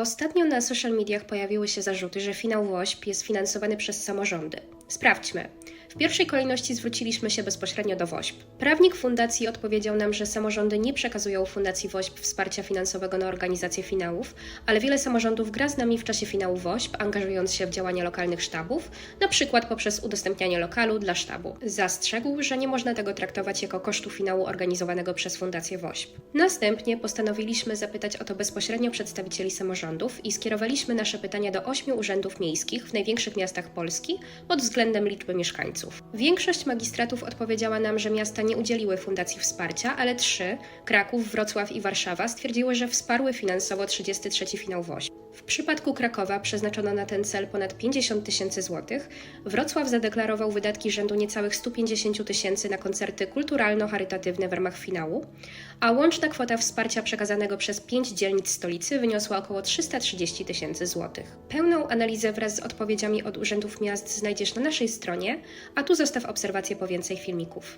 Ostatnio na social mediach pojawiły się zarzuty, że finał WOŚP jest finansowany przez samorządy. Sprawdźmy. W pierwszej kolejności zwróciliśmy się bezpośrednio do WOŚP. Prawnik fundacji odpowiedział nam, że samorządy nie przekazują Fundacji WOŚP wsparcia finansowego na organizację finałów, ale wiele samorządów gra z nami w czasie finału WOŚP, angażując się w działania lokalnych sztabów, na przykład poprzez udostępnianie lokalu dla sztabu. Zastrzegł, że nie można tego traktować jako kosztu finału organizowanego przez Fundację WOŚP. Następnie postanowiliśmy zapytać o to bezpośrednio przedstawicieli samorządów i skierowaliśmy nasze pytania do ośmiu urzędów miejskich w największych miastach Polski pod względem liczby mieszkańców. Większość magistratów odpowiedziała nam, że miasta nie udzieliły fundacji wsparcia, ale trzy Kraków, Wrocław i Warszawa stwierdziły, że wsparły finansowo 33 finał WOŚP. W przypadku Krakowa przeznaczono na ten cel ponad 50 tysięcy złotych, Wrocław zadeklarował wydatki rzędu niecałych 150 tysięcy na koncerty kulturalno-charytatywne w ramach finału, a łączna kwota wsparcia przekazanego przez pięć dzielnic stolicy wyniosła około 330 tysięcy złotych. Pełną analizę wraz z odpowiedziami od urzędów miast znajdziesz na naszej stronie, a tu zostaw obserwację po więcej filmików.